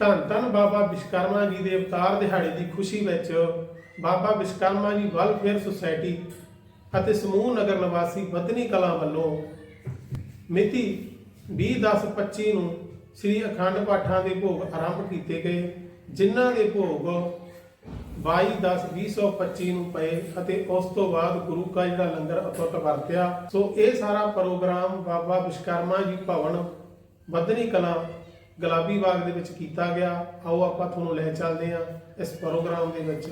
ਧੰਨ ਧੰਨ ਬਾਬਾ ਵਿਸ਼ਕਰਮਾ ਜੀ ਦੇ ਅਵਤਾਰ ਦਿਹਾੜੇ ਦੀ ਖੁਸ਼ੀ ਵਿੱਚ ਬਾਬਾ ਵਿਸ਼ਕਰਮਾ ਜੀ ਵੈਲਫੇਅਰ ਸੁਸਾਇਟੀ ਅਤੇ ਸਮੂਹ ਨਗਰ ਨਿਵਾਸੀ ਬਦਨੀ ਕਲਾਂ ਵੱਲੋਂ ਮਿਤੀ 20/10/25 ਨੂੰ ਸ੍ਰੀ ਅਖੰਡ ਪਾਠਾਂ ਦੇ ਭੋਗ ਆਰੰਭ ਕੀਤੇ ਗਏ, ਜਿਨ੍ਹਾਂ ਦੇ ਭੋਗ 22/10/2025 ਨੂੰ ਪਏ ਅਤੇ ਉਸ ਤੋਂ ਬਾਅਦ ਗੁਰੂ ਕਾ ਜਿਹੜਾ ਲੰਗਰ ਅਟੁੱਟ ਵਰਤਿਆ। ਸੋ ਇਹ ਸਾਰਾ ਪ੍ਰੋਗਰਾਮ ਬਾਬਾ ਵਿਸ਼ਕਰਮਾ ਜੀ ਭਵਨ ਬਦਨੀ ਕਲਾਂ ਗੁਲਾਬੀ ਬਾਗ ਦੇ ਵਿੱਚ ਕੀਤਾ ਗਿਆ। ਆਓ ਆਪਾਂ ਤੁਹਾਨੂੰ ਲੈ ਚੱਲਦੇ ਹਾਂ ਇਸ ਪ੍ਰੋਗਰਾਮ ਦੇ ਵਿੱਚ।